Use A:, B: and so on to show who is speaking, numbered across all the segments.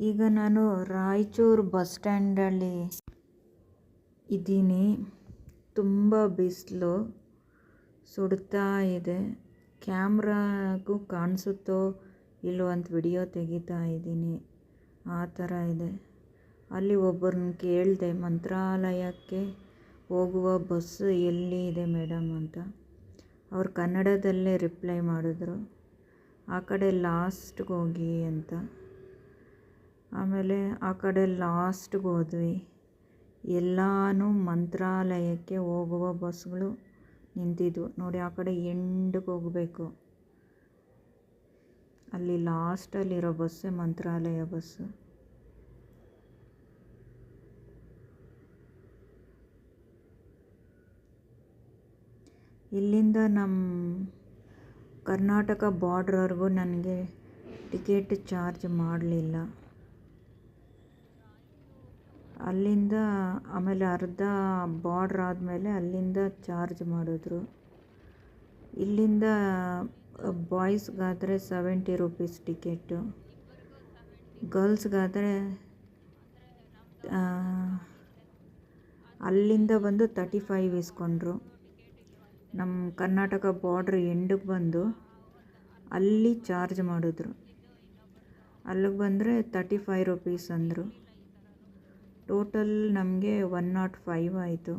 A: ಈಗ ನಾನು ರಾಯಚೂರು ಬಸ್ ಸ್ಟ್ಯಾಂಡಲ್ಲಿ ಇದ್ದೀನಿ. ತುಂಬ ಬಿಸಿಲು, ಸುಡ್ತಾ ಇದೆ. ಕ್ಯಾಮ್ರಾಗೂ ಕಾಣಿಸುತ್ತೋ ಇಲ್ಲೋ ಅಂತ ವಿಡಿಯೋ ತೆಗಿತಾ ಇದ್ದೀನಿ. ಆ ಥರ ಇದೆ. ಅಲ್ಲಿ ಒಬ್ಬರನ್ನ ಕೇಳಿದೆ, ಮಂತ್ರಾಲಯಕ್ಕೆ ಹೋಗುವ ಬಸ್ ಎಲ್ಲಿ ಇದೆ ಮೇಡಮ್ ಅಂತ. ಅವ್ರು ಕನ್ನಡದಲ್ಲೇ ರಿಪ್ಲೈ ಮಾಡಿದ್ರು. ಆ ಕಡೆ ಲಾಸ್ಟ್ಗೆ ಹೋಗಿ ಅಂತ. ಆಮೇಲೆ ಆ ಕಡೆ ಲಾಸ್ಟ್ಗೆ ಹೋದ್ವಿ. ಎಲ್ಲನೂ ಮಂತ್ರಾಲಯಕ್ಕೆ ಹೋಗುವ ಬಸ್ಗಳು ನಿಂತಿದ್ವು. ನೋಡಿ, ಆ ಕಡೆ ಎಂಡ್ಗೆ ಹೋಗಬೇಕು. ಅಲ್ಲಿ ಲಾಸ್ಟಲ್ಲಿರೋ ಬಸ್ಸೇ ಮಂತ್ರಾಲಯ ಬಸ್ಸು. ಇಲ್ಲಿಂದ ನಮ್ಮ ಕರ್ನಾಟಕ ಬಾರ್ಡ್ರವರೆಗೂ ನನಗೆ ಟಿಕೆಟ್ ಚಾರ್ಜ್ ಮಾಡಲಿಲ್ಲ. ಅಲ್ಲಿಂದ ಆಮೇಲೆ ಅರ್ಧ ಬಾರ್ಡ್ರ್ ಆದಮೇಲೆ ಅಲ್ಲಿಂದ ಚಾರ್ಜ್ ಮಾಡಿದ್ರು. ಇಲ್ಲಿಂದ ಬಾಯ್ಸ್ಗಾದರೆ ಸೆವೆಂಟಿ ರುಪೀಸ್ ಟಿಕೆಟು ಗರ್ಲ್ಸ್ಗಾದರೆ ಅಲ್ಲಿಂದ ಬಂದು ತರ್ಟಿ ಫೈವ್ ಇಸ್ಕೊಂಡ್ರು. ನಮ್ಮ ಕರ್ನಾಟಕ ಬಾರ್ಡ್ರ್ ಎಂಡಿಗೆ ಬಂದು ಅಲ್ಲಿ ಚಾರ್ಜ್ ಮಾಡಿದ್ರು. ಅಲ್ಲಿಗೆ ಬಂದರೆ ತರ್ಟಿ ಫೈವ್ ರುಪೀಸ್ ಅಂದರು. ಟೋಟಲ್ ನಮಗೆ ಒನ್ ನಾಟ್ ಫೈವ್ ಆಯಿತು.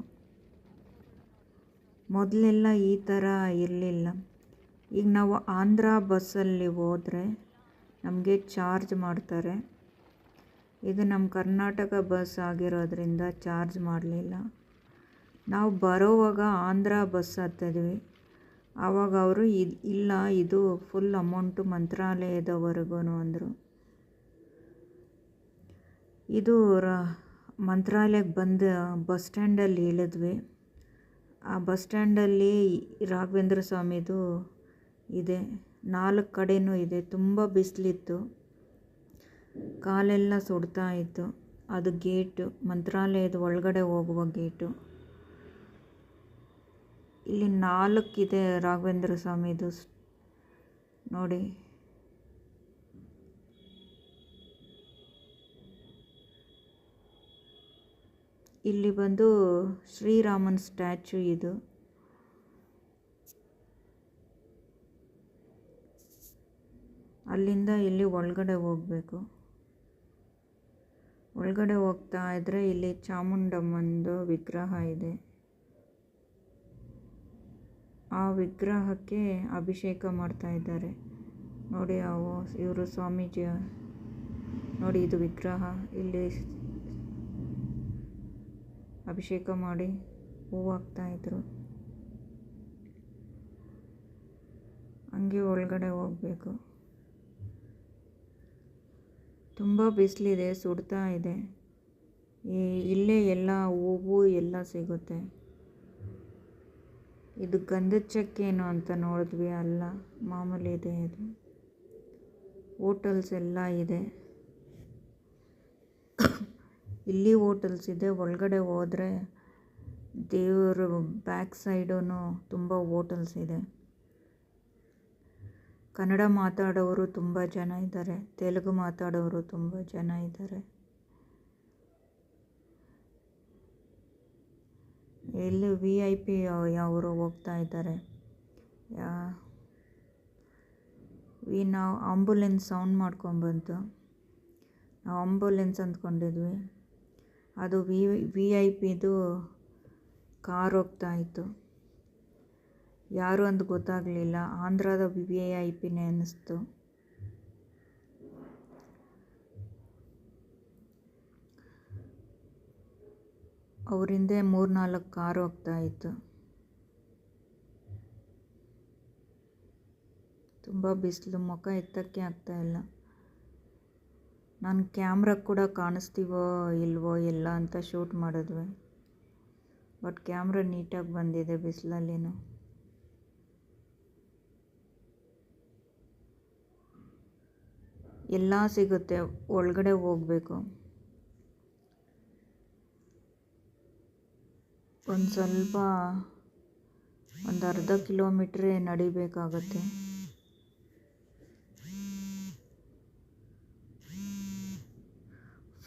A: ಮೊದಲೆಲ್ಲ ಈ ಥರ ಇರಲಿಲ್ಲ. ಈಗ ನಾವು ಆಂಧ್ರ ಬಸ್ಸಲ್ಲಿ ಹೋದರೆ ನಮಗೆ ಚಾರ್ಜ್ ಮಾಡ್ತಾರೆ. ಇದು ನಮ್ಮ ಕರ್ನಾಟಕ ಬಸ್ ಆಗಿರೋದ್ರಿಂದ ಚಾರ್ಜ್ ಮಾಡಲಿಲ್ಲ. ನಾವು ಬರೋವಾಗ ಆಂಧ್ರ ಬಸ್ ಹತ್ತಿದ್ವಿ ಆವಾಗ ಅವರು ಇಲ್ಲ, ಇದು ಫುಲ್ ಅಮೌಂಟು ಮಂತ್ರಾಲಯದವರೆಗೂ ಅಂದರು. ಇದು ಮಂತ್ರಾಲಯಕ್ಕೆ ಬಂದು ಬಸ್ ಸ್ಟ್ಯಾಂಡಲ್ಲಿ ಇಳಿದ್ವಿ ಆ ಬಸ್ ಸ್ಟ್ಯಾಂಡಲ್ಲಿ ರಾಘವೇಂದ್ರ ಸ್ವಾಮಿದು ಇದೆ. ನಾಲ್ಕು ಕಡೆಯೂ ಇದೆ. ತುಂಬ ಬಿಸಿಲಿತ್ತು. ಕಾಲೆಲ್ಲ ಸುಡ್ತಾ ಇತ್ತು. ಅದು ಗೇಟು, ಮಂತ್ರಾಲಯದ ಒಳಗಡೆ ಹೋಗುವ ಗೇಟು. ಇಲ್ಲಿ ನಾಲ್ಕಿದೆ ರಾಘವೇಂದ್ರ ಸ್ವಾಮಿದು. ನೋಡಿ ಇಲ್ಲಿ ಬಂದು ಶ್ರೀರಾಮನ್ ಸ್ಟ್ಯಾಚು ಇದು. ಅಲ್ಲಿಂದ ಇಲ್ಲಿ ಒಳಗಡೆ ಹೋಗಬೇಕು. ಒಳಗಡೆ ಹೋಗ್ತಾ ಇದ್ದರೆ ಇಲ್ಲಿ ಚಾಮುಂಡಮ್ಮಂದು ವಿಗ್ರಹ ಇದೆ. ಆ ವಿಗ್ರಹಕ್ಕೆ ಅಭಿಷೇಕ ಮಾಡ್ತಾ ಇದ್ದಾರೆ. ನೋಡಿ, ಅವು ಇವರು ಸ್ವಾಮೀಜಿ ನೋಡಿ ಇದು ವಿಗ್ರಹ. ಇಲ್ಲಿ ಅಭಿಷೇಕ ಮಾಡಿ ಹೂವು ಹಾಕ್ತಾಯಿದ್ರು ಹಂಗೆ ಒಳಗಡೆ ಹೋಗಬೇಕು. ತುಂಬ ಬಿಸಿಲಿದೆ, ಸುಡ್ತಾ ಇದೆ. ಇಲ್ಲೇ ಎಲ್ಲ ಹೂವು ಎಲ್ಲ ಸಿಗುತ್ತೆ. ಇದು ಗಂಧದ ಚಕ್ಕೇನು ಅಂತ ನೋಡಿದ್ವಿ, ಅಲ್ಲ ಮಾಮೂಲಿ ಇದೆ ಇದು ಹೋಟೆಲ್ಸ್ ಎಲ್ಲ ಇದೆ. ಇಲ್ಲಿ ಹೋಟೆಲ್ಸ್ ಇದೆ. ಒಳಗಡೆ ಹೋದರೆ ದೇವರು ಬ್ಯಾಕ್ ಸೈಡೂ ತುಂಬ ಹೋಟೆಲ್ಸ್ ಇದೆ. ಕನ್ನಡ ಮಾತಾಡೋರು ತುಂಬ ಜನ ಇದ್ದಾರೆ. ತೆಲುಗು ಮಾತಾಡೋರು ತುಂಬ ಜನ ಇದ್ದಾರೆ. ಇಲ್ಲಿ ವಿ ಐ ಪಿ ಅವರು ಹೋಗ್ತಾ ಇದ್ದಾರೆ. ಯಾ ವಿ ನಾವು ಆಂಬುಲೆನ್ಸ್ ಸೌಂಡ್ ಮಾಡ್ಕೊಂಬಂತು ನಾವು ಆಂಬುಲೆನ್ಸ್ ಅಂದ್ಕೊಂಡಿದ್ವಿ. ಅದು ವಿ ವಿ ಐ ಪಿದು ಕಾರ್ ಹೋಗ್ತಾ ಇತ್ತು. ಯಾರು ಅಂತ ಗೊತ್ತಾಗಲಿಲ್ಲ. ಆಂಧ್ರದ ವಿ ಐ ಪಿನೇ ಅನ್ನಿಸ್ತು. ಅವ್ರ ಹಿಂದೆ ಮೂರು ನಾಲ್ಕು ಕಾರ್ ಹೋಗ್ತಾಯಿತ್ತು ತುಂಬ ಬಿಸಿಲು, ಮುಖ ಎತ್ತಕ್ಕೆ ಆಗ್ತಾಯಿಲ್ಲ ನಾನು ಕ್ಯಾಮ್ರಾ ಕೂಡ ಕಾಣಿಸ್ತೀವೋ ಇಲ್ವೋ ಎಲ್ಲ ಅಂತ ಶೂಟ್ ಮಾಡಿದ್ವಿ. ಬಟ್ ಕ್ಯಾಮ್ರಾ ನೀಟಾಗಿ ಬಂದಿದೆ ಬಿಸಿಲಲ್ಲಿನೂ. ಎಲ್ಲ ಸಿಗುತ್ತೆ, ಒಳಗಡೆ ಹೋಗಬೇಕು. ಒಂದು ಸ್ವಲ್ಪ ಒಂದು ಅರ್ಧ ಕಿಲೋಮೀಟ್ರೇ ನಡಿಬೇಕಾಗತ್ತೆ.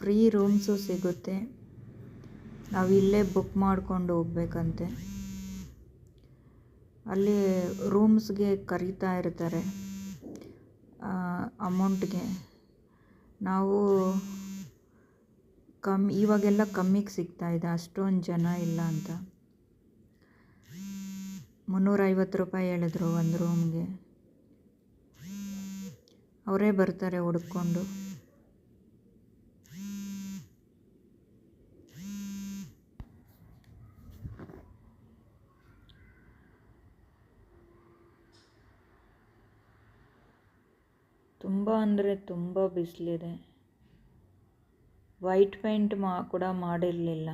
A: ಫ್ರೀ ರೂಮ್ಸು ಸಿಗುತ್ತೆ. ನಾವು ಇಲ್ಲೇ ಬುಕ್ ಮಾಡಿಕೊಂಡು ಹೋಗ್ಬೇಕಂತೆ. ಅಲ್ಲಿ ರೂಮ್ಸ್ಗೆ ಕರೀತಾ ಇರ್ತಾರೆ ಅಮೌಂಟ್ಗೆ. ನಾವು ಕಮ್ಮಿ ಇವಾಗೆಲ್ಲ ಕಮ್ಮಿಗೆ ಸಿಗ್ತಾ ಇದೆ, ಅಷ್ಟೊಂದು ಜನ ಇಲ್ಲ ಅಂತ. ಮುನ್ನೂರೈವತ್ತು ರೂಪಾಯಿ ಹೇಳಿದ್ರು ಒಂದು ರೂಮ್ಗೆ. ಅವರೇ ಬರ್ತಾರೆ ಹುಡ್ಕೊಂಡು ತುಂಬ ಅಂದರೆ ತುಂಬ ಬಿಸಿಲಿದೆ. ವೈಟ್ ಪೇಂಟ್ ಮಾ ಕೂಡ ಮಾಡಿರಲಿಲ್ಲ.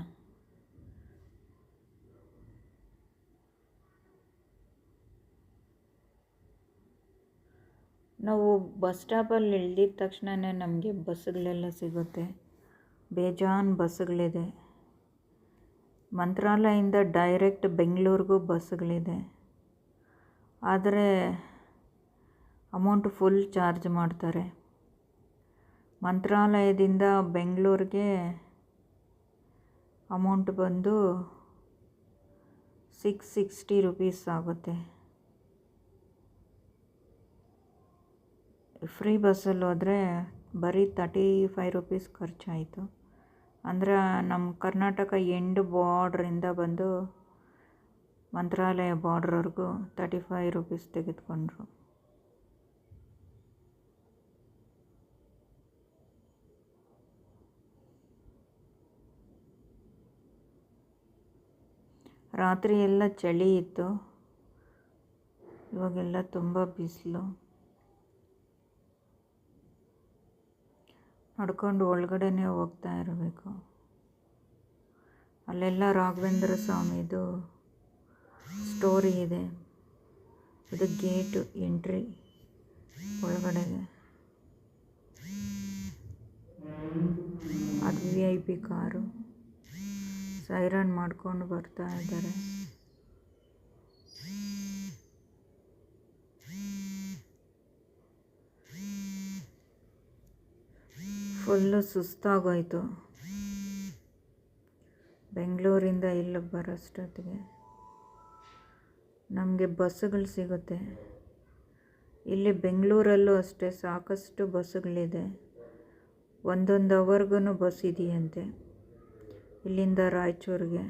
A: ನಾವು ಬಸ್ ಸ್ಟಾಪಲ್ಲಿ ಇಳ್ದಿದ ತಕ್ಷಣವೇ ನಮಗೆ ಬಸ್ಸುಗಳೆಲ್ಲ ಸಿಗುತ್ತೆ. ಬೇಜಾನ್ ಬಸ್ಸುಗಳಿದೆ ಮಂತ್ರಾಲಯದಿಂದ ಡೈರೆಕ್ಟ್ ಬೆಂಗಳೂರಿಗೂ ಬಸ್ಸುಗಳಿದೆ ಆದರೆ ಅಮೌಂಟ್ ಫುಲ್ ಚಾರ್ಜ್ ಮಾಡ್ತಾರೆ. ಮಂತ್ರಾಲಯದಿಂದ ಬೆಂಗಳೂರಿಗೆ ಅಮೌಂಟ್ ಬಂದು ಸಿಕ್ಸ್ ಸಿಕ್ಸ್ಟಿ ರುಪೀಸ್ ಆಗುತ್ತೆ. ಫ್ರೀ ಬಸ್ಸಲ್ಲಿ ಹೋದರೆ ಬರೀ ತರ್ಟಿ ಫೈವ್ ರುಪೀಸ್ ಖರ್ಚಾಯಿತು. ಅಂದರೆ ನಮ್ಮ ಕರ್ನಾಟಕ ಎಂಡ್ ಬಾರ್ಡ್ರಿಂದ ಬಂದು ಮಂತ್ರಾಲಯ ಬಾರ್ಡ್ರವರೆಗೂ ತರ್ಟಿ ಫೈವ್ ರುಪೀಸ್ ತೆಗೆದುಕೊಂಡ್ರು. ರಾತ್ರಿ ಎಲ್ಲ ಚಳಿ ಇತ್ತು. ಇವಾಗೆಲ್ಲ ತುಂಬ ಬಿಸಿಲು. ನಡ್ಕೊಂಡು ಒಳಗಡೆನೇ ಹೋಗ್ತಾ ಇರಬೇಕು. ಅಲ್ಲೆಲ್ಲ ರಾಘವೇಂದ್ರ ಸ್ವಾಮಿದು ಸ್ಟೋರಿ ಇದೆ. ಇದು ಗೇಟು ಎಂಟ್ರಿ ಒಳಗಡೆಗೆ. ಅದು V I P car. Siren ಮಾಡ್ಕೊಂಡು ಬರ್ತಾ ಇದ್ದಾರೆ. ಫುಲ್ಲು ಸುಸ್ತಾಗೋಯ್ತು. ಬೆಂಗಳೂರಿಂದ ಇಲ್ಲಿಗೆ ಬರೋಷ್ಟೊತ್ತಿಗೆ. ನಮಗೆ ಬಸ್ಸುಗಳು ಸಿಗುತ್ತೆ. ಇಲ್ಲಿ ಬೆಂಗಳೂರಲ್ಲೂ ಅಷ್ಟೇ ಸಾಕಷ್ಟು ಬಸ್ಸುಗಳಿದೆ. ಒಂದೊಂದು ಅವರ್ಗೂ ಬಸ್ ಇದೆಯಂತೆ. ಇಲ್ಲಿಂದ ರಾಯಚೂರಿಗೆ.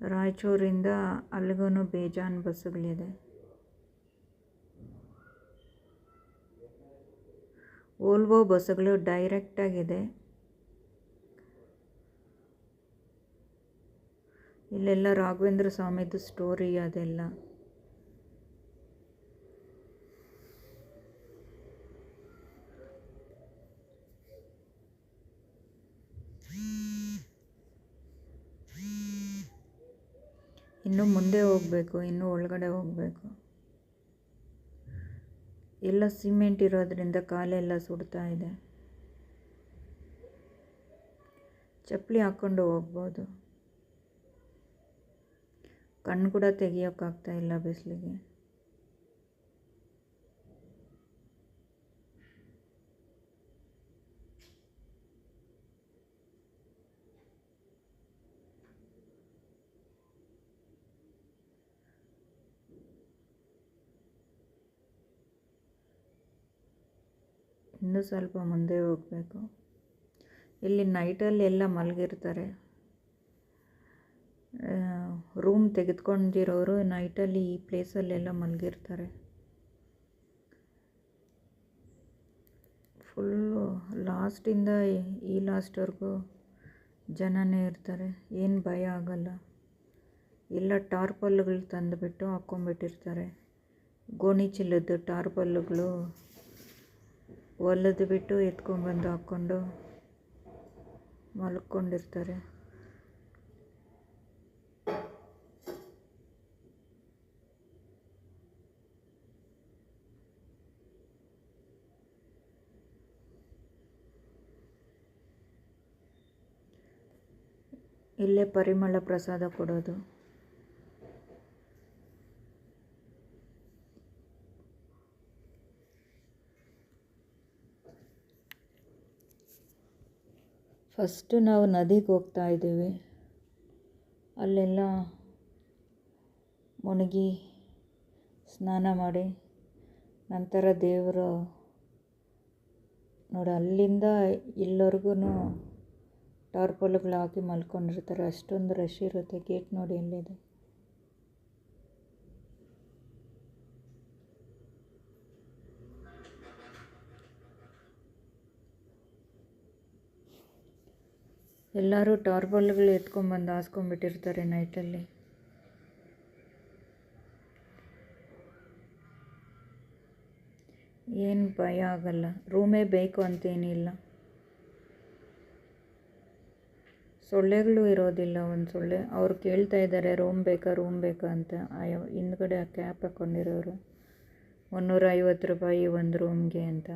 A: ರಾಯಚೂರಿಂದ ಅಲ್ಲಿಗೂ ಬೇಜಾನ್ ಬಸ್ಸುಗಳಿದೆ. ಓಲ್ವೋ ಬಸ್ಸುಗಳು ಡೈರೆಕ್ಟಾಗಿದೆ ಇಲ್ಲೆಲ್ಲ ರಾಘವೇಂದ್ರ ಸ್ವಾಮಿದು ಸ್ಟೋರಿ ಅದೆಲ್ಲ. ಇನ್ನು ಮುಂದೆ ಹೋಗಬೇಕು, ಇನ್ನೂ ಒಳಗಡೆ ಹೋಗಬೇಕು. ಎಲ್ಲ ಸಿಮೆಂಟ್ ಇರೋದ್ರಿಂದ ಕಾಲೆಲ್ಲ ಸುಡ್ತಾ ಇದೆ. ಚಪ್ಪಲಿ ಹಾಕ್ಕೊಂಡು ಹೋಗ್ಬೋದು. ಕಣ್ಣು ಕೂಡ ತೆಗಿಯೋಕ್ಕಾಗ್ತಾ ಇಲ್ಲ ಬಿಸಿಲಿಗೆ. ಇನ್ನೂ ಸ್ವಲ್ಪ ಮುಂದೆ ಹೋಗಬೇಕು. ಇಲ್ಲಿ ನೈಟಲ್ಲಿ ಎಲ್ಲ ಮಲಗಿರ್ತಾರೆ. ರೂಮ್ ತೆಗೆದುಕೊಂಡಿರೋರು ನೈಟಲ್ಲಿ ಈ ಪ್ಲೇಸಲ್ಲೆಲ್ಲ ಮಲಗಿರ್ತಾರೆ. ಫುಲ್ಲು ಲಾಸ್ಟಿಂದ ಈ ಲಾಸ್ಟ್ವರೆಗೂ ಜನನೇ ಇರ್ತಾರೆ. ಏನು ಭಯ ಆಗಲ್ಲ. ಎಲ್ಲ ಟಾರ್ಪಲ್ಗಳು ತಂದುಬಿಟ್ಟು ಹಾಕ್ಕೊಂಬಿಟ್ಟಿರ್ತಾರೆ ಗೋಣಿ ಚೀಲದ್ದು ಟಾರ್ಪಲ್ಗಳು ಹೊಲಿದು ಬಿಟ್ಟು ಎತ್ಕೊಂಡ್ಬಂದು ಹಾಕ್ಕೊಂಡು ಮಲ್ಕೊಂಡಿರ್ತಾರೆ. ಇಲ್ಲೇ ಪರಿಮಳ ಪ್ರಸಾದ ಕೊಡೋದು. ಫಸ್ಟು ನಾವು ನದಿಗೆ ಹೋಗ್ತಾ ಇದ್ದೀವಿ. ಅಲ್ಲೆಲ್ಲ ಮುಳುಗಿ ಸ್ನಾನ ಮಾಡಿ ನಂತರ ದೇವರು ನೋಡಿ, ಅಲ್ಲಿಂದ ಇಲ್ಲಿವರೆಗೂ ಟಾರ್ಪಲ್ಗಳು ಹಾಕಿ ಮಲ್ಕೊಂಡಿರ್ತಾರೆ. ಅಷ್ಟೊಂದು ರಶ್ ಇರುತ್ತೆ, ಗೇಟ್ ನೋಡಿ ಎಲ್ಲಿದೆ. ಎಲ್ಲರೂ ಟಾರ್ಬಲ್ಗಳು ಎತ್ಕೊಂಡ್ಬಂದು ಹಾಸ್ಕೊಂಡ್ಬಿಟ್ಟಿರ್ತಾರೆ ನೈಟಲ್ಲಿ. ಏನು ಭಯ ಆಗಲ್ಲ. ರೂಮೇ ಬೇಕು ಅಂತೇನಿಲ್ಲ. ಸೊಳ್ಳೆಗಳು ಇರೋದಿಲ್ಲ ಒಂದು ಸೊಳ್ಳೆ. ಅವ್ರು ಕೇಳ್ತಾ ಇದ್ದಾರೆ, ರೂಮ್ ಬೇಕಾ ರೂಮ್ ಬೇಕಾ? ಅಂತ. ಆಯೋ ಹಿಂದ್ಗಡೆ ಆ ಕ್ಯಾಪ್ ಹಾಕ್ಕೊಂಡಿರೋರು ಮುನ್ನೂರ ಐವತ್ತು ರೂಪಾಯಿ ಒಂದು ರೂಮ್ಗೆ ಅಂತ.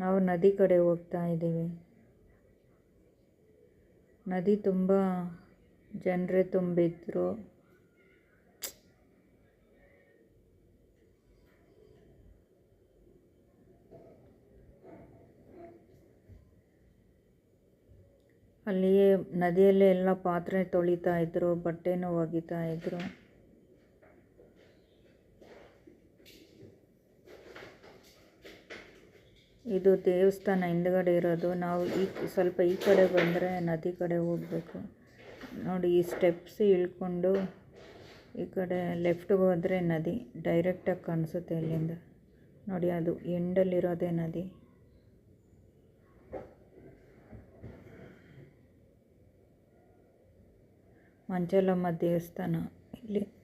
A: ನಾವು ನದಿ ಕಡೆ ಹೋಗ್ತಾ ಇದ್ದೀವಿ. ನದಿ ತುಂಬ ಜನರೇ ತುಂಬಿದ್ರು. ಅಲ್ಲಿಯೇ ನದಿಯಲ್ಲೇ ಎಲ್ಲ ಪಾತ್ರೆ ತೊಳಿತಾ ಇದ್ರು ಬಟ್ಟೆನೂ ಒಗಿತಾ ಇದ್ರು. ಇದು ದೇವಸ್ಥಾನ ಹಿಂದ್ಗಡೆ ಇರೋದು. ನಾವು ಈ ಸ್ವಲ್ಪ ಈ ಕಡೆ ಬಂದರೆ ನದಿ ಕಡೆ ಹೋಗಬೇಕು. ನೋಡಿ, ಈ ಸ್ಟೆಪ್ಸ್ ಇಳ್ಕೊಂಡು ಈ ಕಡೆ ಲೆಫ್ಟ್ಗೆ ಹೋದರೆ ನದಿ. ಡೈರೆಕ್ಟಾಗಿ ಕಾಣಿಸುತ್ತೆ ಇಲ್ಲಿಂದ. ನೋಡಿ, ಅದು ಎಂಡಲ್ಲಿರೋದೇ ನದಿ. ಮಂಚಲಮ್ಮ ದೇವಸ್ಥಾನ. ಇಲ್ಲಿ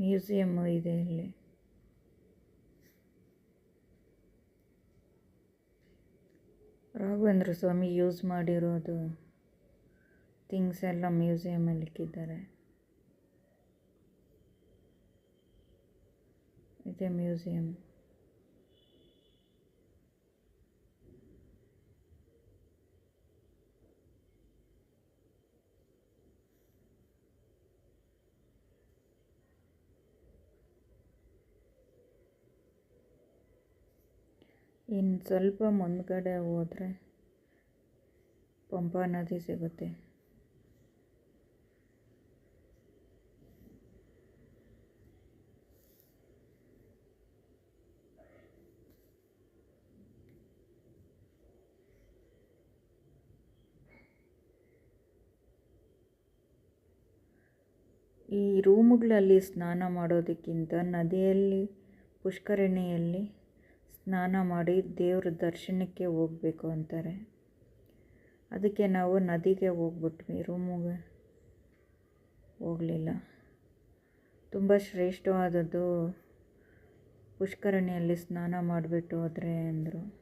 A: ಮ್ಯೂಸಿಯಮ್ಮು ಇದೆ ಇಲ್ಲಿ. ರಾಘವೇಂದ್ರ ಸ್ವಾಮಿ ಯೂಸ್ ಮಾಡಿರೋದು ಥಿಂಗ್ಸ್ ಎಲ್ಲ ಮ್ಯೂಸಿಯಮಲ್ಲಿ ಇಕ್ಕಿದ್ದಾರೆ. ಇದೆ ಮ್ಯೂಸಿಯಮ್ ಇನ್ನು ಸ್ವಲ್ಪ ಮುಂದ್ಗಡೆ ಹೋದರೆ ಪಂಪಾ ನದಿ ಸಿಗುತ್ತೆ. ಈ ರೂಮುಗಳಲ್ಲಿ ಸ್ನಾನ ಮಾಡೋದಕ್ಕಿಂತ ನದಿಯಲ್ಲಿ ಪುಷ್ಕರಣಿಯಲ್ಲಿ ಸ್ನಾನ ಮಾಡಿ ದೇವ್ರ ದರ್ಶನಕ್ಕೆ ಹೋಗಬೇಕು ಅಂತಾರೆ. ಅದಕ್ಕೆ ನಾವು ನದಿಗೆ ಹೋಗ್ಬಿಟ್ವಿ. ರೂಮಿಗೆ ಹೋಗಲಿಲ್ಲ. ತುಂಬ ಶ್ರೇಷ್ಠವಾದದ್ದು ಪುಷ್ಕರಣಿಯಲ್ಲಿ ಸ್ನಾನ ಮಾಡಿಬಿಟ್ಟು ಹೋದರೆ ಅಂದರು.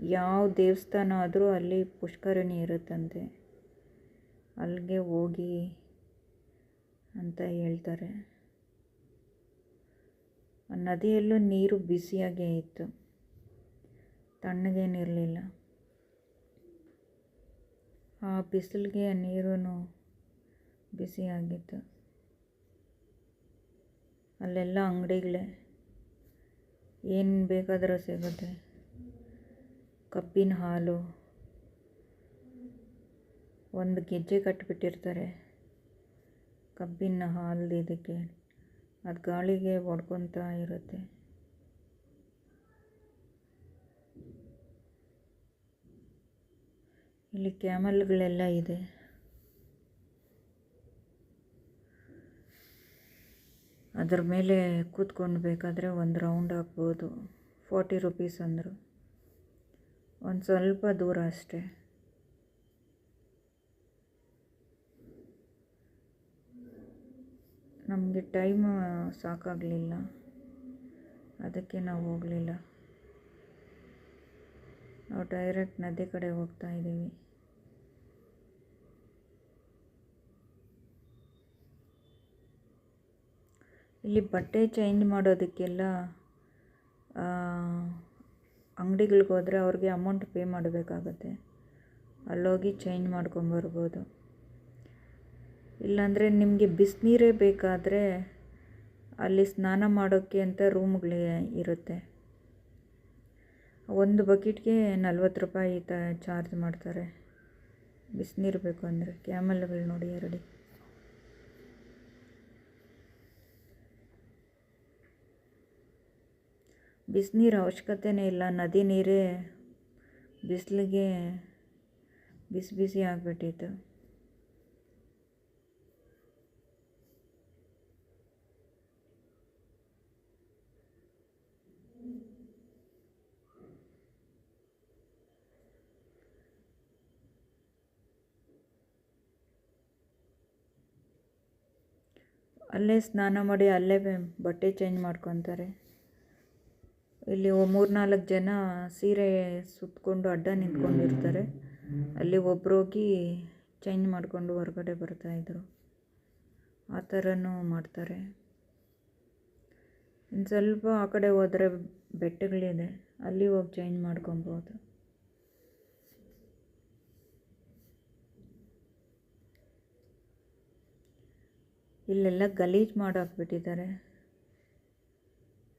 A: ಯಾವ ದೇವಸ್ಥಾನ ಆದರೂ ಅಲ್ಲಿ ಪುಷ್ಕರಣಿ ಇರುತ್ತಂತೆ. ಅಲ್ಲಿಗೆ ಹೋಗಿ ಅಂತ ಹೇಳ್ತಾರೆ. ನದಿಯಲ್ಲೂ ನೀರು ಬಿಸಿಯಾಗೇ ಇತ್ತು. ತಣ್ಣಗೇನಿರಲಿಲ್ಲ ಆ ಬಿಸಿಲಿಗೆ ನೀರೂ ಬಿಸಿಯಾಗಿತ್ತು. ಅಲ್ಲೆಲ್ಲ ಅಂಗಡಿಗಳೇ. ಏನು ಬೇಕಾದರೂ ಸಿಗುತ್ತೆ. ಕಬ್ಬಿನ ಹಾಲು. ಒಂದು ಗೆಜ್ಜೆ ಕಟ್ಟಿಬಿಟ್ಟಿರ್ತಾರೆ ಕಬ್ಬಿನ ಹಾಲು ಇದಕ್ಕೆ. ಅದು ಗಾಳಿಗೆ ಒಡ್ಕೊತಾ ಇರುತ್ತೆ. ಇಲ್ಲಿ ಕ್ಯಾಮಲ್ಗಳೆಲ್ಲ ಇದೆ. ಅದರ ಮೇಲೆ ಕೂತ್ಕೊಂಡು ಬೇಕಾದರೆ ಒಂದು ರೌಂಡ್ ಹಾಕ್ಬೋದು. ಫೋರ್ಟಿ ರುಪೀಸ್ ಅಂದರು. ಒಂದು ಸ್ವಲ್ಪ ದೂರ ಅಷ್ಟೇ. ನಮಗೆ ಟೈಮ್ ಸಾಕಾಗಲಿಲ್ಲ. ಅದಕ್ಕೆ ನಾವು ಹೋಗಲಿಲ್ಲ. ನಾವು ಡೈರೆಕ್ಟ್ ನದಿ ಕಡೆ ಹೋಗ್ತಾ ಇದ್ದೀವಿ. ಇಲ್ಲಿ ಬಟ್ಟೆ ಚೇಂಜ್ ಮಾಡೋದಕ್ಕೆಲ್ಲ ಅಂಗಡಿಗಳಿಗೆ ಹೋದರೆ ಅವ್ರಿಗೆ ಅಮೌಂಟ್ ಪೇ ಮಾಡಬೇಕಾಗತ್ತೆ. ಅಲ್ಲೋಗಿ ಚೇಂಜ್ ಮಾಡ್ಕೊಂಬರ್ಬೋದು ಇಲ್ಲಾಂದರೆ ನಿಮಗೆ ಬಿಸಿನೀರೇ ಬೇಕಾದರೆ ಅಲ್ಲಿ ಸ್ನಾನ ಮಾಡೋಕ್ಕೆ ಅಂತ ರೂಮ್ಗಳು ಇರುತ್ತೆ. ಒಂದು ಬಕೆಟ್ಗೆ ನಲ್ವತ್ತು ರೂಪಾಯಿ ತ ಚಾರ್ಜ್ ಮಾಡ್ತಾರೆ. ಬಿಸಿನೀರು ಬೇಕು ಅಂದರೆ, ಕ್ಯಾಮಲ್ಗಳು ನೋಡಿ ಎರಡು. ಬಿಸಿನೀರು ಅವಶ್ಯಕತೆನೇ ಇಲ್ಲ. ನದಿ ನೀರೇ ಬಿಸಿಲಿಗೆ ಬಿಸಿ ಬಿಸಿ ಆಗಿಬಿಟ್ಟಿತ್ತು. ಅಲ್ಲೇ ಸ್ನಾನ ಮಾಡಿ ಅಲ್ಲೇ ಬಟ್ಟೆ ಚೇಂಜ್ ಮಾಡ್ಕೊತಾರೆ. ಇಲ್ಲಿ ಮೂರ್ನಾಲ್ಕು ಜನ ಸೀರೆ ಸುತ್ತಕೊಂಡು ಅಡ್ಡ ನಿಂತ್ಕೊಂಡಿರ್ತಾರೆ. ಅಲ್ಲಿ ಒಬ್ರೋಗಿ ಚೇಂಜ್ ಮಾಡಿಕೊಂಡು ಹೊರಗಡೆ ಬರ್ತಾಯಿದ್ರು ಆ ಥರನೂ ಮಾಡ್ತಾರೆ. ಇನ್ನು ಸ್ವಲ್ಪ ಆ ಕಡೆ ಹೋದರೆ ಬೆಟ್ಟಗಳಿದೆ. ಅಲ್ಲಿ ಹೋಗಿ ಚೇಂಜ್ ಮಾಡ್ಕೊಬೋದು. ಇಲ್ಲೆಲ್ಲ ಗಲೀಜು ಮಾಡಾಕ್ಬಿಟ್ಟಿದ್ದಾರೆ.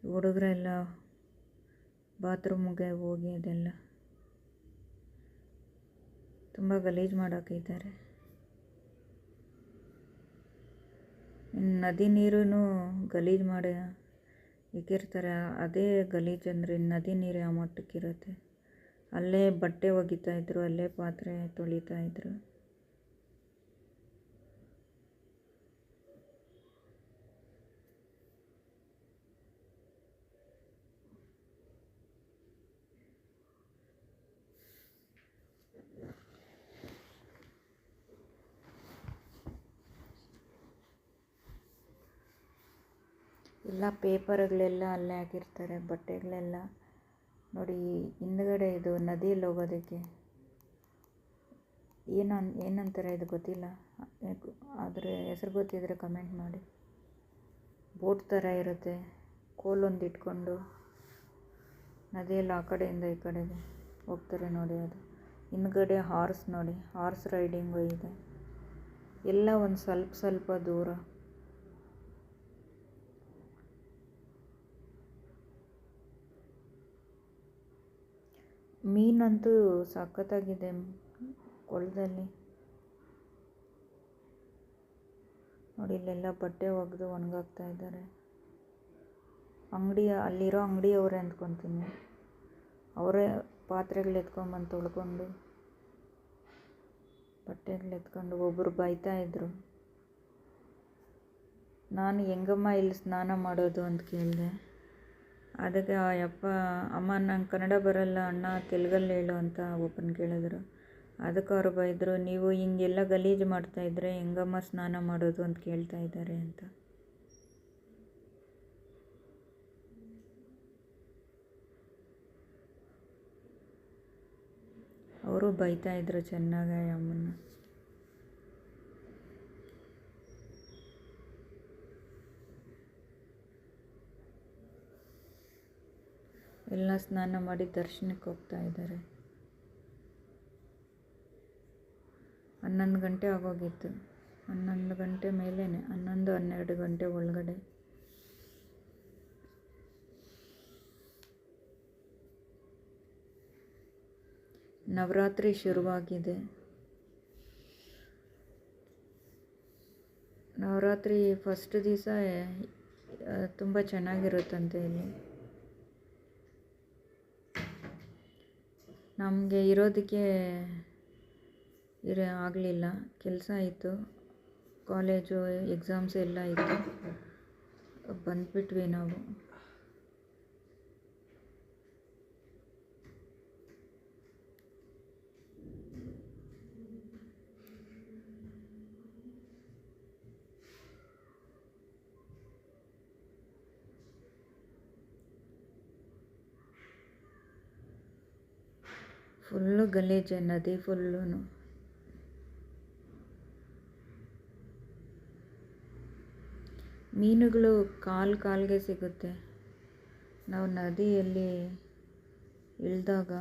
A: ಹುಡುಗರೆಲ್ಲ ಬಾತ್ರೂಮ್ಗೆ ಹೋಗಿ ಅದೆಲ್ಲ ತುಂಬ ಗಲೀಜು ಮಾಡಾಕಿದ್ದಾರೆ. ನದಿ ನೀರು ಗಲೀಜು ಮಾಡಿ ಇಕ್ಕಿರ್ತಾರೆ. ಅದೇ ಗಲೀಜು ಅಂದರೆ ನದಿ ನೀರು ಯಾವ ಮಟ್ಟಕ್ಕಿರುತ್ತೆ. ಅಲ್ಲೇ ಬಟ್ಟೆ ಒಗಿತಾಯಿದ್ರು ಅಲ್ಲೇ ಪಾತ್ರೆ ತೊಳಿತಾಯಿದ್ರು ಎಲ್ಲ ಪೇಪರ್ಗಳೆಲ್ಲ ಅಲ್ಲೇ ಹಾಕಿರ್ತಾರೆ, ಬಟ್ಟೆಗಳೆಲ್ಲ. ನೋಡಿ, ಹಿಂದ್ಗಡೆ ಇದು ನದಿಯಲ್ಲಿ ಹೋಗೋದಕ್ಕೆ. ಏನು ಏನಂತಾರೆ ಇದು ಗೊತ್ತಿಲ್ಲ. ಆದರೆ ಹೆಸ್ರು ಗೊತ್ತಿದ್ದರೆ ಕಮೆಂಟ್ ಮಾಡಿ. ಬೋಟ್ ಥರ ಇರುತ್ತೆ. ಕೋಲೊಂದು ಇಟ್ಕೊಂಡು ನದಿಯಲ್ಲಿ ಆ ಕಡೆಯಿಂದ ಈ ಕಡೆಗೆ ಹೋಗ್ತಾರೆ ನೋಡಿ ಅದು. ಹಿಂದ್ಗಡೆ ಹಾರ್ಸ್ ನೋಡಿ, ಹಾರ್ಸ್ ರೈಡಿಂಗು ಇದೆ. ಎಲ್ಲ ಒಂದು ಸ್ವಲ್ಪ ಸ್ವಲ್ಪ ದೂರ. ಮೀನಂತೂ ಸಖತ್ತಾಗಿದೆ ಕೊಳದಲ್ಲಿ. ನೋಡಿ, ಇಲ್ಲೆಲ್ಲ ಬಟ್ಟೆ ಒಗೆದು ಒಣಗಾಕ್ತಾ ಇದ್ದಾರೆ. ಅಂಗಡಿ ಅಲ್ಲಿರೋ ಅಂಗಡಿಯವರೇ ಅಂದ್ಕೊತೀನಿ. ಅವರೇ ಪಾತ್ರೆಗಳು ಎತ್ಕೊಂಬಂದು ತೊಳ್ಕೊಂಡು ಬಟ್ಟೆಗಳು ಎತ್ಕೊಂಡು ಒಬ್ಬರು ಬೈತಾ ಇದ್ದರು ನಾನು ಹೆಂಗಮ್ಮ ಇಲ್ಲಿ ಸ್ನಾನ ಮಾಡೋದು ಅಂತ ಕೇಳಿದೆ. ಅದಕ್ಕೆ ಅಪ್ಪ ಅಮ್ಮ, ನಂಗೆ ಕನ್ನಡ ಬರಲ್ಲ, ಅಣ್ಣ ತೆಲುಗಲ್ಲಿ ಹೇಳು ಅಂತ ಒಬ್ಬನ ಕೇಳಿದ್ರು. ಅದಕ್ಕೆ ಅವ್ರು ಬೈದರು, ನೀವು ಹಿಂಗೆಲ್ಲ ಗಲೀಜು ಮಾಡ್ತಾಯಿದ್ರೆ ಹೆಂಗಮ್ಮ ಸ್ನಾನ ಮಾಡೋದು? ಅಂತ ಕೇಳ್ತಾ ಇದ್ದಾರೆ ಅಂತ. ಅವರು ಬೈತಾ ಇದ್ರು ಚೆನ್ನಾಗಿ ಅಮ್ಮನ ಎಲ್ಲ ಸ್ನಾನ ಮಾಡಿ ದರ್ಶನಕ್ಕೆ ಹೋಗ್ತಾ ಇದ್ದಾರೆ. ಹನ್ನೊಂದು ಗಂಟೆ ಆಗೋಗಿತ್ತು. ಹನ್ನೊಂದು ಗಂಟೆ ಮೇಲೇ ಹನ್ನೊಂದು ಹನ್ನೆರಡು ಗಂಟೆ ಒಳಗಡೆ. ನವರಾತ್ರಿ ಶುರುವಾಗಿದೆ. ನವರಾತ್ರಿ ಫಸ್ಟ್ ದಿವಸ ತುಂಬ ಚೆನ್ನಾಗಿರುತ್ತಂತೆ ಇಲ್ಲಿ. ನಮಗೆ ಇರೋದಕ್ಕೆ ಇರ ಆಗಲಿಲ್ಲ. ಕೆಲಸ ಇತ್ತು ಕಾಲೇಜು ಎಕ್ಸಾಮ್ಸ್ ಎಲ್ಲ ಇತ್ತು. ಬಂದುಬಿಟ್ವಿ ನಾವು. ಫುಲ್ಲು ಗಲೀಜು ನದಿ ಫುಲ್ಲು ಮೀನುಗಳು ಕಾಲು ಕಾಲಿಗೆ ಸಿಗುತ್ತೆ. ನಾವು ನದಿಯಲ್ಲಿ ಇಳಿದಾಗ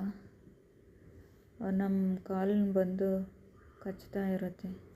A: ನಮ್ಮ ಕಾಲು ಬಂದು ಕಚ್ತಾ ಇರುತ್ತೆ.